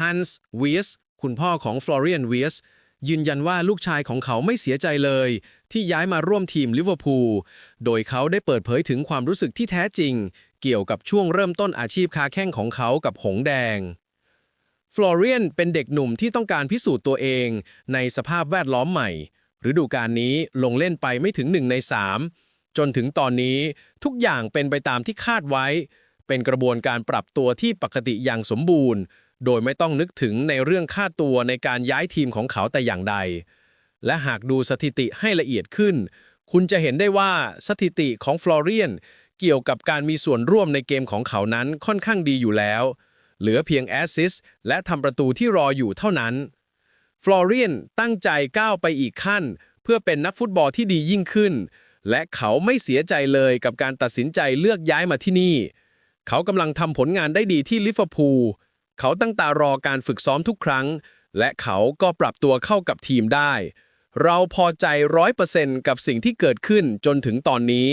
ฮันส์วีสคุณพ่อของฟลอเรียนวีสยืนยันว่าลูกชายของเขาไม่เสียใจเลย ที่ย้ายมาร่วมทีมลิเวอร์พูล โดยเขาได้เปิดเผยถึงความรู้สึกที่แท้จริง เกี่ยวกับช่วงเริ่มต้นอาชีพค้าแข้งของเขากับหงแดง ฟลอเรียนเป็นเด็กหนุ่มที่ต้องการพิสูจน์ตัวเองในสภาพแวดล้อมใหม่ ฤดูกาลนี้ลงเล่นไปไม่ถึงหนึ่งในสามจนถึงตอนนี้ทุกอย่างเป็นไปตามที่คาดไว้ เป็นกระบวนการปรับตัวที่ปกติอย่างสมบูรณ์ โดยไม่ต้องนึกถึงในเรื่องค่าตัวในการย้ายทีมของเขาแต่อย่างใด และหากดูสถิติให้ละเอียดขึ้น คุณจะเห็นได้ว่าสถิติของฟลอเรียนเกี่ยวกับการมีส่วนร่วมในเกมของเขานั้นค่อนข้างดีอยู่แล้ว เหลือเพียงแอสซิสและทำประตูที่รออยู่เท่านั้น ฟลอเรียนตั้งใจก้าวไปอีกขั้น เพื่อเป็นนักฟุตบอลที่ดียิ่งขึ้น และเขาไม่เสียใจเลยกับการตัดสินใจเลือกย้ายมาที่นี่ เขากำลังทำผลงานได้ดีที่ลิเวอร์พูล เขาตั้งตารอการฝึกซ้อมทุกครั้ง และเขาก็ปรับตัวเข้ากับทีมได้ เราพอใจร้อยเปอร์เซ็นต์กับสิ่งที่เกิดขึ้นจนถึงตอนนี้